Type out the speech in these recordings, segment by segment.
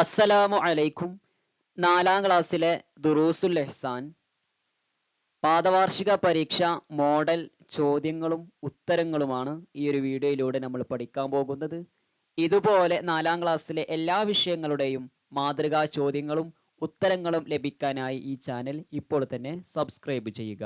അസ്സലാമു അലൈക്കും. നാലാം ക്ലാസ്സിലെ ദുറൂസുൽ എഹ്സാൻ. പാദവാർഷിക പരീക്ഷ മോഡൽ ചോദ്യങ്ങളും ഉത്തരങ്ങളുമാണ് ഈ ഒരു വീഡിയോയിലൂടെ നമ്മൾ പഠിക്കാൻ പോകുന്നത്. ഇതുപോലെ നാലാം ക്ലാസ്സിലെ എല്ലാ വിഷയങ്ങളുടെയും മാതൃകാ ചോദ്യങ്ങളും ഉത്തരങ്ങളും ലഭിക്കാനായി ഈ ചാനൽ ഇപ്പോൾ തന്നെ സബ്സ്ക്രൈബ് ചെയ്യുക.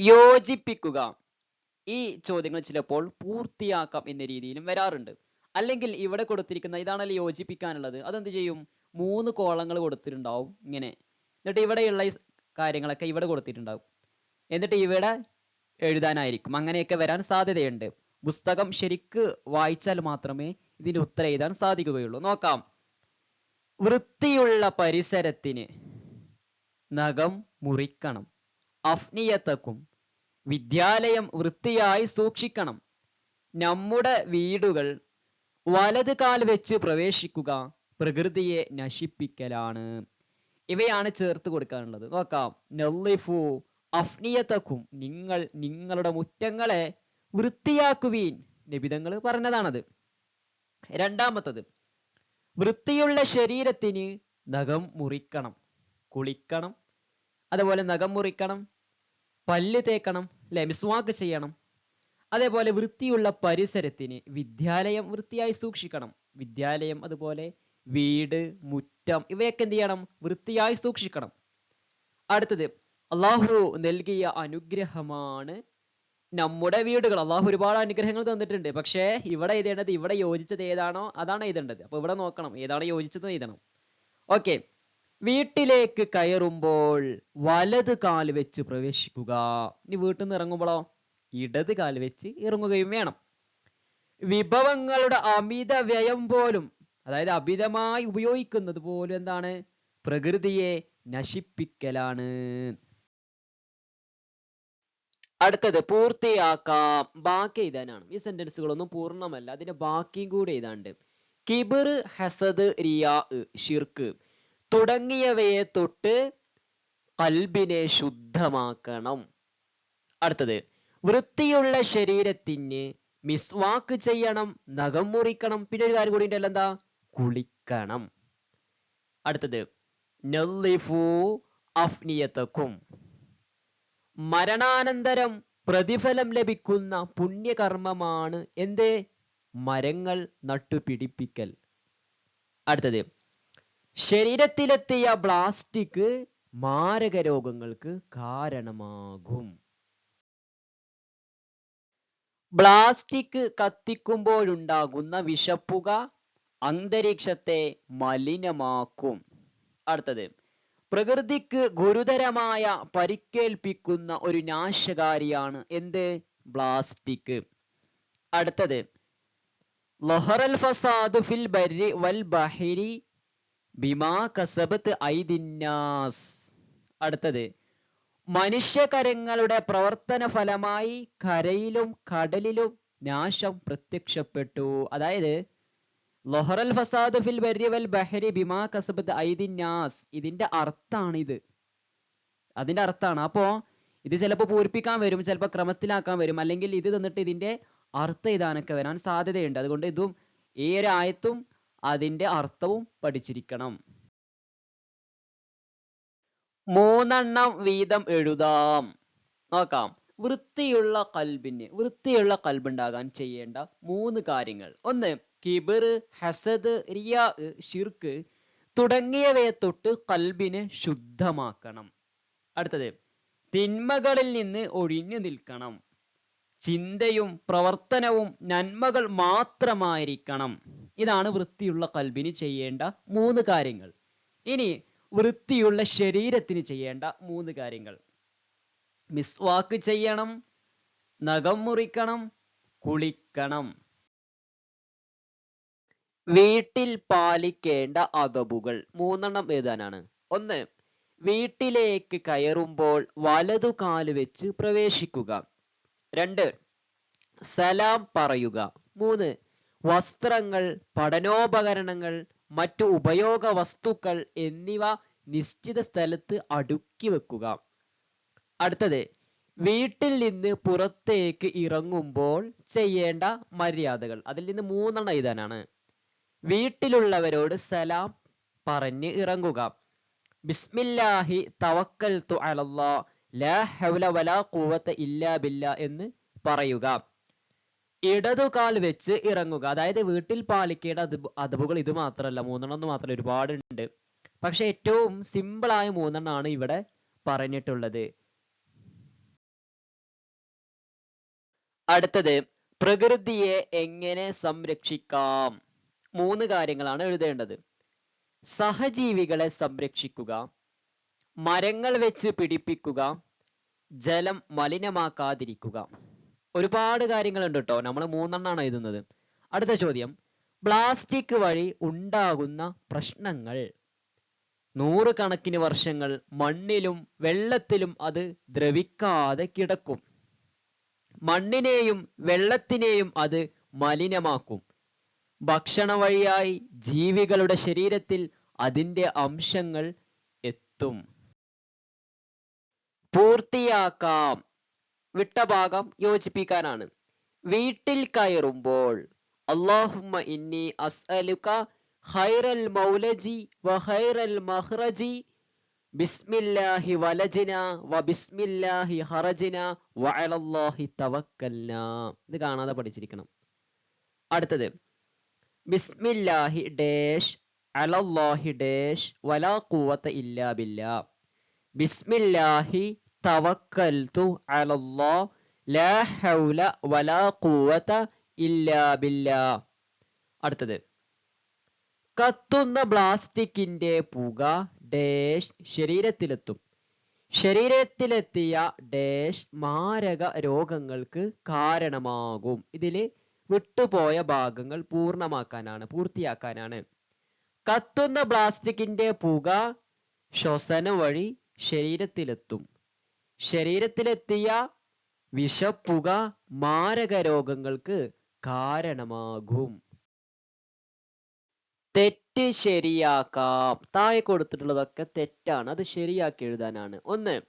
യോജിപ്പിക്കുക. ഈ ചോദ്യങ്ങൾ ചിലപ്പോൾ പൂർത്തിയാക്കാം എന്ന രീതിയിലും വരാറുണ്ട്. അല്ലെങ്കിൽ ഇവിടെ കൊടുത്തിരിക്കുന്ന ഇതാണല്ലോ യോജിപ്പിക്കാനുള്ളത്. അതെന്ത് ചെയ്യും? മൂന്ന് കോളങ്ങൾ കൊടുത്തിട്ടുണ്ടാവും ഇങ്ങനെ. എന്നിട്ട് ഇവിടെയുള്ള കാര്യങ്ങളൊക്കെ ഇവിടെ കൊടുത്തിട്ടുണ്ടാവും. എന്നിട്ട് ഇവിടെ എഴുതാനായിരിക്കും. അങ്ങനെയൊക്കെ വരാൻ സാധ്യതയുണ്ട്. പുസ്തകം ശരിക്ക് വായിച്ചാൽ മാത്രമേ ഇതിന് ഉത്തരം എഴുതാൻ സാധിക്കുകയുള്ളൂ. നോക്കാം. വൃത്തിയുള്ള പരിസരത്തിന് നഖം മുറിക്കണം. അഫ്നിയത്തക്കും. വിദ്യാലയം വൃത്തിയായി സൂക്ഷിക്കണം. നമ്മുടെ വീടുകൾ വലത് കാൽ വെച്ച് പ്രവേശിക്കുക പ്രകൃതിയെ നശിപ്പിക്കലാണ്. ഇവയാണ് ചേർത്ത് കൊടുക്കാനുള്ളത്. നോക്കാം. നെല്ലിഫു അഫ്നിയത്തക്കും. നിങ്ങൾ നിങ്ങളുടെ മുറ്റങ്ങളെ വൃത്തിയാക്കുവീൻ. നിബിതങ്ങൾ പറഞ്ഞതാണത്. രണ്ടാമത്തത് വൃത്തിയുള്ള ശരീരത്തിന് നഖം മുറിക്കണം. കുളിക്കണം. അതുപോലെ നഖം മുറിക്കണം. പല്ല് തേക്കണം അല്ലെ മിസ്വാക്ക് ചെയ്യണം. അതേപോലെ വൃത്തിയുള്ള പരിസരത്തിന് വിദ്യാലയം വൃത്തിയായി സൂക്ഷിക്കണം. വിദ്യാലയം അതുപോലെ വീട് മുറ്റം ഇവയൊക്കെ എന്ത് ചെയ്യണം? വൃത്തിയായി സൂക്ഷിക്കണം. അടുത്തത് അള്ളാഹു നൽകിയ അനുഗ്രഹമാണ് നമ്മുടെ വീടുകൾ. അള്ളാഹു ഒരുപാട് അനുഗ്രഹങ്ങൾ തന്നിട്ടുണ്ട്. പക്ഷേ ഇവിടെ എഴുതേണ്ടത് ഇവിടെ യോജിച്ചത് ഏതാണോ അതാണ് എഴുതേണ്ടത്. അപ്പൊ ഇവിടെ നോക്കണം ഏതാണ് യോജിച്ചത് എഴുതണം. ഓക്കെ. വീട്ടിലേക്ക് കയറുമ്പോൾ വലത് കാൽ വെച്ച് പ്രവേശിക്കുക. ഇനി വീട്ടിൽ നിന്ന് ഇറങ്ങുമ്പോഴോ ഇടത് കാൽ വെച്ച് ഇറങ്ങുകയും വേണം. വിഭവങ്ങളുടെ അമിത വ്യയം പോലും അതായത് അമിതമായി ഉപയോഗിക്കുന്നത് പോലും എന്താണ്? പ്രകൃതിയെ നശിപ്പിക്കലാണ്. അടുത്തത് പൂർത്തിയാക്കാം. ബാക്കി എഴുതാനാണ്. ഈ സെന്റൻസുകളൊന്നും പൂർണമല്ല. അതിന്റെ ബാക്കിയും കൂടെ എഴുതാണ്ട് കിബിർ ഹസദ് റിയാ ഷിർക്ക്. തുടങ്ങിയവയെ തൊട്ട് കൽബിനെ ശുദ്ധമാക്കണം. അടുത്തത് വൃത്തിയുള്ള ശരീരത്തിന് മിസ്വാക്ക് ചെയ്യണം നഖം മുറിക്കണം. പിന്നെ ഒരു കാര്യം കൂടി ഉണ്ടല്ലോ എന്താ? കുളിക്കണം. അടുത്തത് നല്ലിഫു മരണാനന്തരം പ്രതിഫലം ലഭിക്കുന്ന പുണ്യകർമ്മമാണ് എന്തേ? മരങ്ങൾ നട്ടുപിടിപ്പിക്കൽ. അടുത്തത് ശരീരത്തിലെത്തിയ പ്ലാസ്റ്റിക് മാരക രോഗങ്ങൾക്ക് കാരണമാകും. പ്ലാസ്റ്റിക് കത്തിക്കുമ്പോഴുണ്ടാകുന്ന വിഷപ്പുക അന്തരീക്ഷത്തെ മലിനമാക്കും. അടുത്തത് പ്രകൃതിക്ക് ഗുരുതരമായ പരിക്കേൽപ്പിക്കുന്ന ഒരു നാശകാരിയാണ് എന്ത്? പ്ലാസ്റ്റിക് അടുത്തത് ലഹറൽ ഫസാദു ഫിൽ ബരി വൽ ബഹിരി ബിമാ കസബത്ത് ഐദിന്നാസ്. അടുത്തത് മനുഷ്യകരങ്ങളുടെ പ്രവർത്തന ഫലമായി കരയിലും കടലിലും നാശം പ്രത്യക്ഷപ്പെട്ടു. അതായത് ലൊഹറൽ ഫസാദ് ഫിൽ ബരിവൽ ബഹരി ബിമാ കസബത്ത് ഐദിന്നാസ്. ഇതിന്റെ അർത്ഥാണ് ഇത് അതിന്റെ അർത്ഥാണ്. അപ്പോ ഇത് ചിലപ്പോൾ പൂരിപ്പിക്കാൻ വരും ചിലപ്പോൾ ക്രമത്തിലാക്കാൻ വരും അല്ലെങ്കിൽ ഇത് തന്നിട്ട് ഇതിന്റെ അർത്ഥം ഇതാനൊക്കെ വരാൻ സാധ്യതയുണ്ട്. അതുകൊണ്ട് ഇതും ഈ ഒരു ആയത്തും അതിന്റെ അർത്ഥവും പഠിച്ചിരിക്കണം. മൂന്നെണ്ണം വീതം എഴുതാം. നോക്കാം. വൃത്തിയുള്ള കൽബിന് വൃത്തിയുള്ള കൽബുണ്ടാകാൻ ചെയ്യേണ്ട മൂന്ന് കാര്യങ്ങൾ. ഒന്ന് കിബിർ ഹസദ് റിയാ ഷിർക്ക് തുടങ്ങിയവയെ തൊട്ട് കൽബിനെ ശുദ്ധമാക്കണം. അടുത്തത് തിന്മകളിൽ നിന്ന് ഒഴിഞ്ഞു നിൽക്കണം. ചിന്തയും പ്രവർത്തനവും നന്മകൾ മാത്രമായിരിക്കണം. ഇതാണ് വൃത്തിയുള്ള കൽബിന് ചെയ്യേണ്ട മൂന്ന് കാര്യങ്ങൾ. ഇനി വൃത്തിയുള്ള ശരീരത്തിന് ചെയ്യേണ്ട മൂന്ന് കാര്യങ്ങൾ. മിസ്വാക്ക് ചെയ്യണം നഖം മുറിക്കണം കുളിക്കണം. വീട്ടിൽ പാലിക്കേണ്ട അതബുകൾ മൂന്നെണ്ണം എഴുതാനാണ്. ഒന്ന് വീട്ടിലേക്ക് കയറുമ്പോൾ വലതു കാൽ വെച്ച് പ്രവേശിക്കുക. രണ്ട് സലാം പറയുക. മൂന്ന് വസ്ത്രങ്ങൾ പഠനോപകരണങ്ങൾ മറ്റു ഉപയോഗ വസ്തുക്കൾ എന്നിവ നിശ്ചിത സ്ഥലത്ത് അടുക്കി വെക്കുക. അടുത്തത് വീട്ടിൽ നിന്ന് പുറത്തേക്ക് ഇറങ്ങുമ്പോൾ ചെയ്യേണ്ട മര്യാദകൾ. അതിൽ നിന്ന് മൂന്നെണ്ണം എഴുതാനാണ്. വീട്ടിലുള്ളവരോട് സലാം പറഞ്ഞ് ഇറങ്ങുക. ബിസ്മില്ലാഹി തവക്കൽ തു അലല്ലാ ലാ ഹൗല വലാ ഇല്ലാ എന്ന് പറയുക. ഇടതുകാൽ വെച്ച് ഇറങ്ങുക. അതായത് വീട്ടിൽ പാലിക്കേണ്ട അദബ് അദബുകൾ ഇത് മാത്രമല്ല മൂന്നെണ്ണം മാത്രമല്ല ഒരുപാടുണ്ട്. പക്ഷെ ഏറ്റവും സിമ്പിൾ ആയ മൂന്നെണ്ണമാണ് ഇവിടെ പറഞ്ഞിട്ടുള്ളത്. അടുത്തത് പ്രകൃതിയെ എങ്ങനെ സംരക്ഷിക്കാം? മൂന്ന് കാര്യങ്ങളാണ് എഴുതേണ്ടത്. സഹജീവികളെ സംരക്ഷിക്കുക. മരങ്ങൾ വെച്ച് പിടിപ്പിക്കുക ജലം മലിനമാക്കാതിരിക്കുക. ഒരുപാട് കാര്യങ്ങളുണ്ട് കേട്ടോ നമ്മൾ മൂന്നെണ്ണാണ് എഴുതുന്നത്. അടുത്ത ചോദ്യം. പ്ലാസ്റ്റിക് വഴി ഉണ്ടാകുന്ന പ്രശ്നങ്ങൾ. നൂറുകണക്കിന് വർഷങ്ങൾ മണ്ണിലും വെള്ളത്തിലും അത് ദ്രവിക്കാതെ കിടക്കും. മണ്ണിനെയും വെള്ളത്തിനെയും അത് മലിനമാക്കും. ഭക്ഷണ വഴിയായി ജീവികളുടെ ശരീരത്തിൽ അതിന്റെ അംശങ്ങൾ എത്തും. പൂർത്തിയാക്കാം. വിട്ട ഭാഗം യോജിപ്പിക്കാനാണ്. വീട്ടിൽ കയറുമ്പോൾ അള്ളാഹുമ്മ ഇന്നി അസ്അലുക ഖൈറൽ മൗലജി വ ഖൈറൽ മഖ്റജി ബിസ്മില്ലാഹി വലജിന വ ബിസ്മില്ലാഹി ഹറജിന വ അലല്ലാഹി തവക്കൽന. ഇത് കാണാതെ പഠിച്ചിരിക്കണം. അടുത്തത് ബിസ്മില്ലാഹി ഡേഷ് അലല്ലാഹി ഡേഷ് വലാ ഖുവത ഇല്ലാ ബില്ലാ. ബിസ്മില്ലാഹി അലല്ലാ ലാ ഹൗല വലാ ഖുവത ഇല്ലാ ബില്ലാ. അടുത്തത്. കത്തുന്ന പ്ലാസ്റ്റിക്കിന്റെ പുക ഡേഷ് ശരീരത്തിലെത്തും. ശരീരത്തിലെത്തിയ ഡേഷ് മാരക രോഗങ്ങൾക്ക് കാരണമാകും. ഇതിൽ വിട്ടുപോയ ഭാഗങ്ങൾ പൂർണമാക്കാനാണ് പൂർത്തിയാക്കാനാണ്. കത്തുന്ന പ്ലാസ്റ്റിക്കിന്റെ പുക ശ്വസനം വഴി ശരീരത്തിലെത്തും. ശരീരത്തിലെത്തിയ വിഷപ്പുക മാരക രോഗങ്ങൾക്ക് കാരണമാകും. തെറ്റ് ശരിയാക്കാം. താഴെ കൊടുത്തിട്ടുള്ളതൊക്കെ തെറ്റാണ്. അത് ശരിയാക്കി എഴുതാനാണ്. ഒന്ന്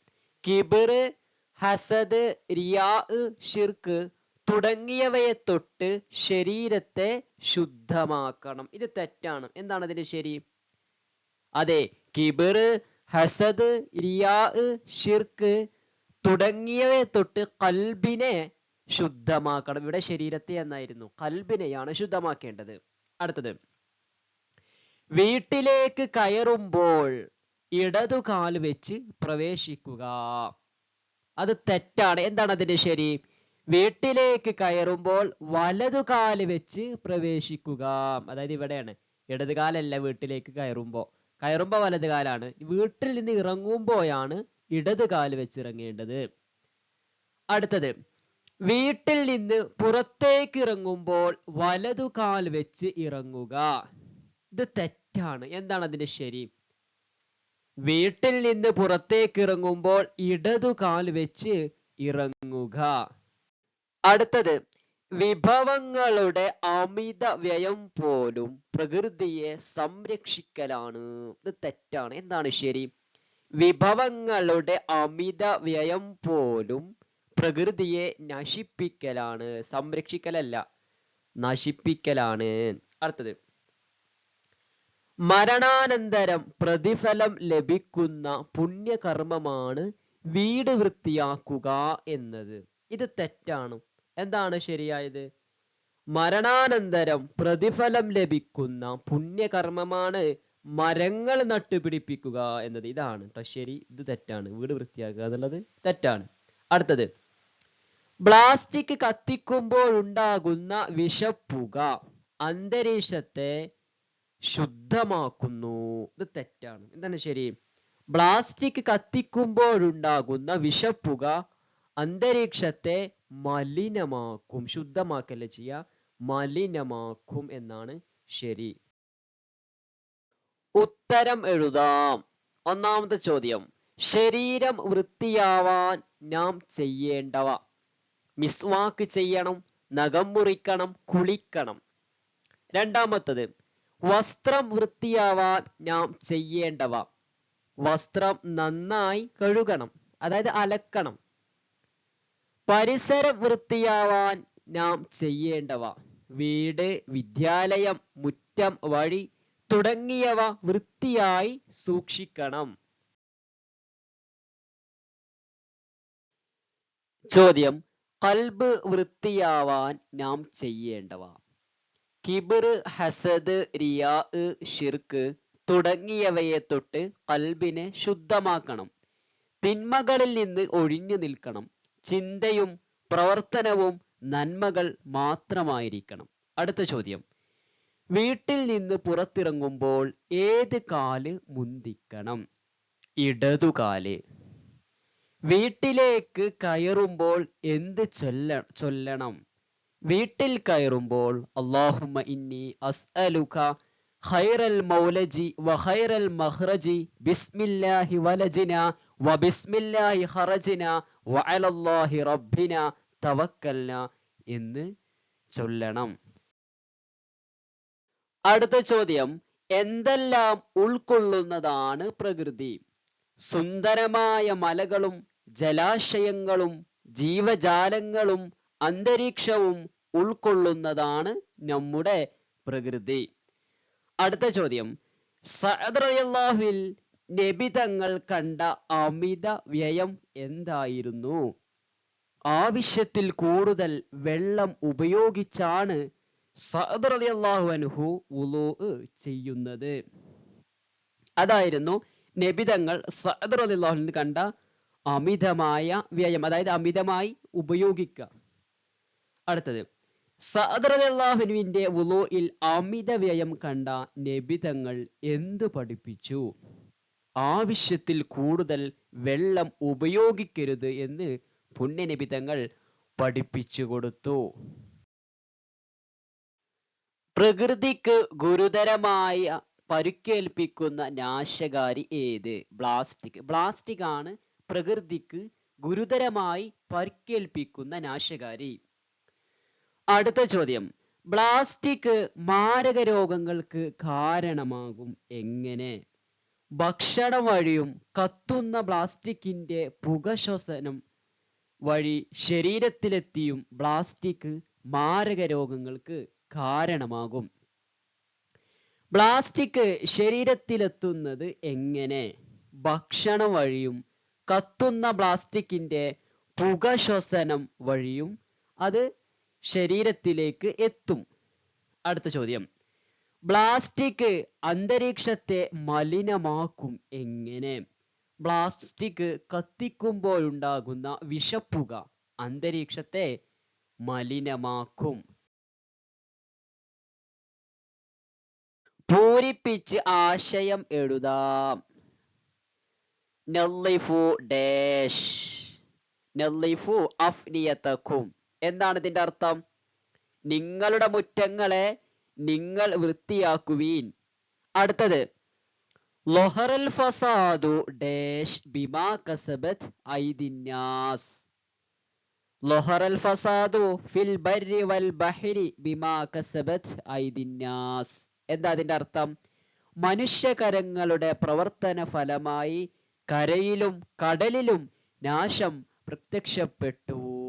കിബിറ് ഹസദ് റിയാ ഷിർക്ക് തുടങ്ങിയവയെ തൊട്ട് ശരീരത്തെ ശുദ്ധമാക്കണം. ഇത് തെറ്റാണ്. എന്താണ് അതിന്റെ ശരി? അതെ കിബിറ് ഹസദ് റിയാ ഷിർക്ക് തുടങ്ങിയവയെ തൊട്ട് കൽബിനെ ശുദ്ധമാക്കണം. ഇവിടെ ശരീരത്തെ എന്നായിരുന്നു. കൽബിനെയാണ് ശുദ്ധമാക്കേണ്ടത്. അടുത്തത്. വീട്ടിലേക്ക് കയറുമ്പോൾ ഇടതുകാൽ വെച്ച് പ്രവേശിക്കുക. അത് തെറ്റാണ്. എന്താണ് അതിന്റെ ശരി? വീട്ടിലേക്ക് കയറുമ്പോൾ വലതുകാൽ വെച്ച് പ്രവേശിക്കുക. അതായത് ഇവിടെയാണ്. ഇടതുകാലല്ല വീട്ടിലേക്ക് കയറുമ്പോ കയറുമ്പോ വലതുകാലാണ്. വീട്ടിൽ നിന്ന് ഇറങ്ങുമ്പോഴാണ് ഇടതുകാൽ വെച്ച് ഇറങ്ങേണ്ടത് അടുത്തത് വീട്ടിൽ നിന്ന് പുറത്തേക്ക് ഇറങ്ങുമ്പോൾ വലതുകാൽ വെച്ച് ഇറങ്ങുക. ഇത് തെറ്റാണ്. എന്താണ് അതിന്റെ ശരി? വീട്ടിൽ നിന്ന് പുറത്തേക്ക് ഇറങ്ങുമ്പോൾ ഇടതുകാൽ വെച്ച് ഇറങ്ങുക. അടുത്തത് വിഭവങ്ങളുടെ അമിത വ്യയം പോലും പ്രകൃതിയെ സംരക്ഷിക്കലാണ്. ഇത് തെറ്റാണ്. എന്താണ് ശരി? വിഭവങ്ങളുടെ അമിത വ്യയം പോലും പ്രകൃതിയെ നശിപ്പിക്കലാണ് സംരക്ഷിക്കലല്ല നശിപ്പിക്കലാണ്. അടുത്തത്. മരണാനന്തരം പ്രതിഫലം ലഭിക്കുന്ന പുണ്യകർമ്മമാണ് വീട് വൃത്തിയാക്കുക എന്നത്. ഇത് തെറ്റാണ്. എന്താണ് ശരിയായത്? മരണാനന്തരം പ്രതിഫലം ലഭിക്കുന്ന പുണ്യകർമ്മമാണ് മരങ്ങൾ നട്ടുപിടിപ്പിക്കുക എന്നത്. ഇതാണ് ട്ടോ. ശരി ഇത് തെറ്റാണ്. വീട് വൃത്തിയാക്കുക എന്നുള്ളത് തെറ്റാണ്. അടുത്തത്. പ്ലാസ്റ്റിക് കത്തിക്കുമ്പോൾ ഉണ്ടാകുന്ന വിഷപ്പുക അന്തരീക്ഷത്തെ ശുദ്ധമാക്കുന്നു. ഇത് തെറ്റാണ്. എന്താണ് ശരി? പ്ലാസ്റ്റിക് കത്തിക്കുമ്പോഴുണ്ടാകുന്ന വിഷപ്പുക അന്തരീക്ഷത്തെ മലിനമാക്കും. ശുദ്ധമാക്കല്ല ചെയ്യുക മലിനമാക്കും എന്നാണ് ശരി. ഉത്തരം എഴുതാം. ഒന്നാമത്തെ ചോദ്യം. ശരീരം വൃത്തിയാവാൻ നാം ചെയ്യേണ്ടവ. മിസ്വാക്ക് ചെയ്യണം നഖം മുറിക്കണം കുളിക്കണം. രണ്ടാമത്തത് വസ്ത്രം വൃത്തിയാവാൻ നാം ചെയ്യേണ്ടവ. വസ്ത്രം നന്നായി കഴുകണം അതായത് അലക്കണം. പരിസരം വൃത്തിയാവാൻ നാം ചെയ്യേണ്ടവ. വീട് വിദ്യാലയം മുറ്റം വഴി തുടങ്ങിയവ വൃത്തിയായി സൂക്ഷിക്കണം. ചോദ്യം കൽബ് വൃത്തിയാവാൻ നാം ചെയ്യേണ്ടവ. കിബിർ ഹസദ് റിയാ ഷിർക്ക് തുടങ്ങിയവയെ തൊട്ട് കൽബിനെ ശുദ്ധമാക്കണം. തിന്മകളിൽ നിന്ന് ഒഴിഞ്ഞു നിൽക്കണം. ചിന്തയും പ്രവർത്തനവും നന്മകൾ മാത്രമായിരിക്കണം. അടുത്ത ചോദ്യം വീട്ടിൽ നിന്ന് പുറത്തിറങ്ങുമ്പോൾ ഏത് കാൽ മുന്തിക്കണം? ഇടതുകാൽ വീട്ടിലേക്ക് കയറുമ്പോൾ എന്ത് ചൊല്ല ചൊല്ലണം? വീട്ടിൽ കയറുമ്പോൾ അള്ളാഹുമ ഇന്നി അസ്അലുക ഖൈറൽ മൗലജി വ ഖൈറൽ ബിസ്മില്ലാഹി വലജിന വ ബിസ്മില്ലാഹി ഖറജിന വ അലല്ലാഹി റബ്ബിന തവക്കൽന എന്ന് ചൊല്ലണം. അടുത്ത ചോദ്യം എന്തെല്ലാം ഉൾക്കൊള്ളുന്നതാണ് പ്രകൃതി? സുന്ദരമായ മലകളും ജലാശയങ്ങളും ജീവജാലങ്ങളും അന്തരീക്ഷവും ഉൾക്കൊള്ളുന്നതാണ് നമ്മുടെ പ്രകൃതി. അടുത്ത ചോദ്യം സഅദ്റല്ലാഹുവിൽ നബി തങ്ങൾ കണ്ട അമിത വ്യയം എന്തായിരുന്നു? ആവശ്യത്തിൽ കൂടുതൽ വെള്ളം ഉപയോഗിച്ചാണ് അൻഹു ചെയ്യുന്നത്. അതായിരുന്നു നബിതങ്ങൾ സഅദ് റളിയല്ലാഹു കണ്ട അമിതമായ വ്യയം അതായത് അമിതമായി ഉപയോഗിക്കുക. അടുത്തത് സഅദ് റളിയല്ലാഹുവിന്റെ വുളൂയിൽ അമിത വ്യയം കണ്ട നബിതങ്ങൾ എന്തു പഠിപ്പിച്ചു? ആവശ്യത്തിൽ കൂടുതൽ വെള്ളം ഉപയോഗിക്കരുത് എന്ന് പുണ്യനബിതങ്ങൾ പഠിപ്പിച്ചു കൊടുത്തു. പ്രകൃതിക്ക് ഗുരുതരമായ പരുക്കേൽപ്പിക്കുന്ന നാശകാരി ഏത്? പ്ലാസ്റ്റിക് പ്ലാസ്റ്റിക് ആണ് പ്രകൃതിക്ക് ഗുരുതരമായി പരുക്കേൽപ്പിക്കുന്ന നാശകാരി. അടുത്ത ചോദ്യം. പ്ലാസ്റ്റിക് മാരക രോഗങ്ങൾക്ക് കാരണമാകും എങ്ങനെ? ഭക്ഷണം വഴിയും കത്തുന്ന പ്ലാസ്റ്റിക്കിന്റെ പുകശ്വസനം വഴി ശരീരത്തിലെത്തിയും പ്ലാസ്റ്റിക് മാരക രോഗങ്ങൾക്ക് കാരണമാകും. പ്ലാസ്റ്റിക് ശരീരത്തിലെത്തുന്നത് എങ്ങനെ? ഭക്ഷണം വഴിയും കത്തുന്ന പ്ലാസ്റ്റിക്കിന്റെ പുകശ്വസനം വഴിയും അത് ശരീരത്തിലേക്ക് എത്തും. അടുത്ത ചോദ്യം. പ്ലാസ്റ്റിക് അന്തരീക്ഷത്തെ മലിനമാക്കും എങ്ങനെ? പ്ലാസ്റ്റിക് കത്തിക്കുമ്പോഴുണ്ടാകുന്ന വിഷപ്പുക അന്തരീക്ഷത്തെ മലിനമാക്കും. പൂരിപ്പിച്ച് ആശയം എഴുതാം. നല്ലിഫു ഡേഷ്. നല്ലിഫു അഫ്നിയത്തക്കും എന്താണ് ഇതിന്റെ അർത്ഥം? നിങ്ങളുടെ മുറ്റങ്ങളെ നിങ്ങൾ വൃത്തിയാക്കുവീൻ. അടുത്തത് ലൊഹറൽ ഫസാദു ഡേഷ് ബിമാ കസബത് ഐദിന്നാസ് ലൊഹറൽ ഫസാദു ഫിൽ ബർരി വൽ ബഹരി ബിമാ കസബത് ഐദിന്നാസ് എന്താ അതിന്റെ അർത്ഥം? മനുഷ്യകരങ്ങളുടെ പ്രവർത്തന ഫലമായി കരയിലും കടലിലും നാശം പ്രത്യക്ഷപ്പെട്ടു.